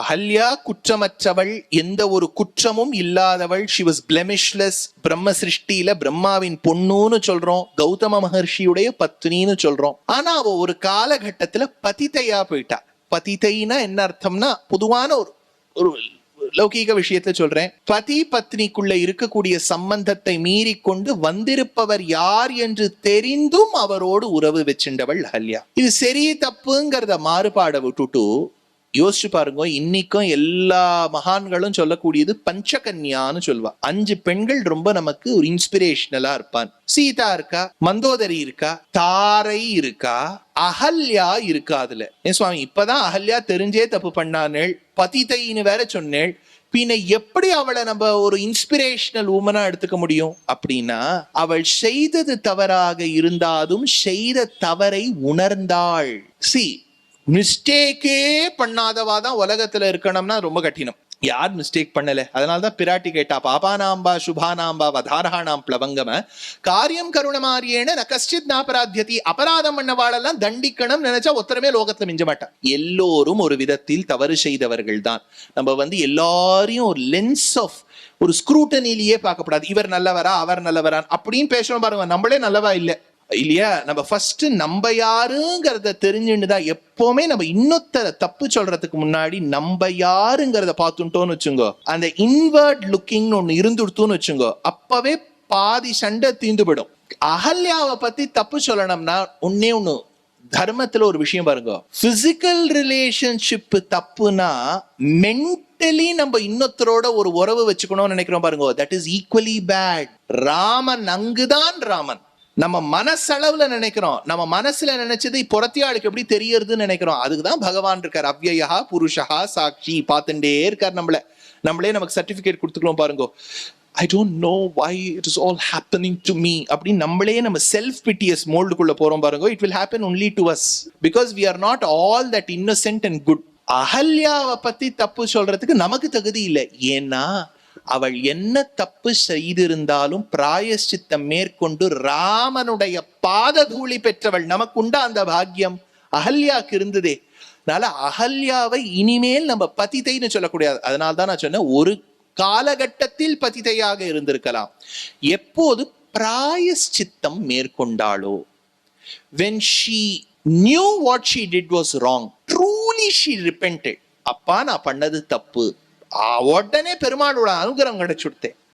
அகல்யா குற்றமற்றவள் எந்த ஒரு குற்றமும் இல்லாதவள். ஷி வாஸ் பிளெமிஷ்லெஸ் பிரம்ம சிருஷ்டியில பிரம்மாவின் பொண்ணுன்னு சொல்றோம் கௌதம மகர்ஷியுடைய பத்னின்னு சொல்றோம். ஆனா அவ ஒரு காலகட்டத்துல பதிதையா போயிட்டா. பதிதைனா என்ன அர்த்தம்னா பொதுவான ஒரு ஒரு லௌகீக விஷயத்துல சொல்றேன். பதி பத்னிக்குள்ள இருக்கக்கூடிய சம்பந்தத்தை மீறி கொண்டு வந்திருப்பவர் யார் என்று தெரிந்தும் அவரோடு உறவு வச்சின்றவள் அகல்யா. இது சரி தப்புங்கிறத மாறுபாட விட்டுட்டு யோசிச்சு பாருங்க இன்னைக்கும் எல்லா மகான்களும் சொல்லக்கூடியது பஞ்சகன்யான்னு சொல்லுவா. அஞ்சு பெண்கள் ரொம்ப நமக்கு ஒரு இன்ஸ்பிரேஷனலா இருப்பான். சீதா இருக்கா? மந்தோதரி இருக்கா? தாரை இருக்கா? அகல்யா இருக்கா அதுல. ஏன் சுவாமி இப்பதான் அகல்யா தெரிஞ்சே தப்பு பண்ணானேள். பதிதைன்னு வேற சொன்னேள். பின்ன எப்படி அவளை நம்ம ஒரு இன்ஸ்பிரேஷனல் உமனா எடுத்துக்க முடியும்? அப்படின்னா அவள் செய்தது தவறாக இருந்தாலும் செய்த தவறை உணர்ந்தாள். சி மிஸ்டேக்கே பண்ணாதவா தான் உலகத்துல இருக்கணும்னா ரொம்ப கடினம். யார் மிஸ்டேக் பண்ணல? அதனால தான் பிராட்டி கேட்டா பாபானாம்பா சுபானாம்பா வதாரஹானாம் பிளவங்கம காரியம் கருணமாரியேன ந கஷ்டித் நாபராத்தியதி அபராதம் பண்ணவாளெல்லாம் தண்டிக்கணும் நினைச்சா ஒத்தரமே லோகத்துல மிஞ்ச மாட்டான். எல்லோரும் ஒரு விதத்தில் தவறு செய்தவர்கள் தான். நம்ம வந்து எல்லாரையும் ஒரு லென்ஸ் ஆஃப் ஒரு ஸ்க்ரூட்டனிலேயே பார்க்கக்கூடாது. இவர் நல்லவரா அவர் நல்லவரா அப்படின்னு பேசுறோம் பாருங்க நம்மளே நல்லவா இல்லை. இல்லையா? நம்ம ஃபர்ஸ்ட் நம்ம யாருங்கிறத தெரிஞ்சுன்னு தான் எப்பவுமே நம்ம இன்னொருத்தர தப்பு சொல்றதுக்கு முன்னாடி நம்ம யாருங்கிறத பார்த்துட்டோம்னு வச்சுங்கோ. அந்த இன்வெர்ட் லுக்கிங்னு ஒன்று இருந்துடுத்தோன்னு வச்சுங்கோ. அப்பவே பாதி சண்டை தீந்து போயிடும் அகல்யாவை பத்தி தப்பு சொல்லணும்னா ஒன்னே ஒண்ணு. தர்மத்துல ஒரு விஷயம் பாருங்க. பிசிக்கல் ரிலேஷன்ஷிப் தப்புனா மென்டலி நம்ம இன்னொருத்தரோட ஒரு உறவு வச்சுக்கணும்னு நினைக்கிறோம் பாருங்க. That is equally bad Raman அங்குதான் ராமன். நம்ம மனசளவுல நினைக்கிறோம். நம்ம மனசுல நினைச்சது புறத்தியாளுக்கு எப்படி தெரியறதுன்னு நினைக்கிறோம். அதுக்கு தான் பகவான் இருக்கார். அவ்யயா புருஷா சாட்சி பார்த்துட்டே இருக்கார் நம்மள. நம்மளே நமக்கு சர்டிபிகேட் கொடுத்துக்கலாம் பாருங்க. I don't know why it is all happening to me அப்படின்னு நம்மளே நம்ம செல்ஃப் பிட்டியஸ் மோல்டுக்குள்ள போறோம் பாருங்க. It will happen only to us because we are not all that innocent and good அகல்யாவை பத்தி தப்பு சொல்றதுக்கு நமக்கு தகுதி இல்லை. ஏன்னா அவள் என்ன தப்பு செய்திருந்தாலும் பிராயஷ்சித்தம் மேற்கொண்டு ராமனுடைய பாததூளி பெற்றவள். நமக்கு உண்டா அந்த பாக்கியம்? அகல்யாக்கு இருந்ததே. அதனால அகல்யாவை இனிமேல் நம்ம பதிதைன்னு சொல்லக்கூடாது. அதனால தான் நான் சொன்னேன் ஒரு காலகட்டத்தில் பதிதையாக இருந்திருக்கலாம். எப்போது? பிராயஷ்சித்தம் மேற்கொண்டாளோ. When she knew what she did was wrong truly she repented அப்பா நான் பண்ணது தப்பு. உடனே பெருமாளோட அனுகிரகம் கிடைச்சுடுத்தேன்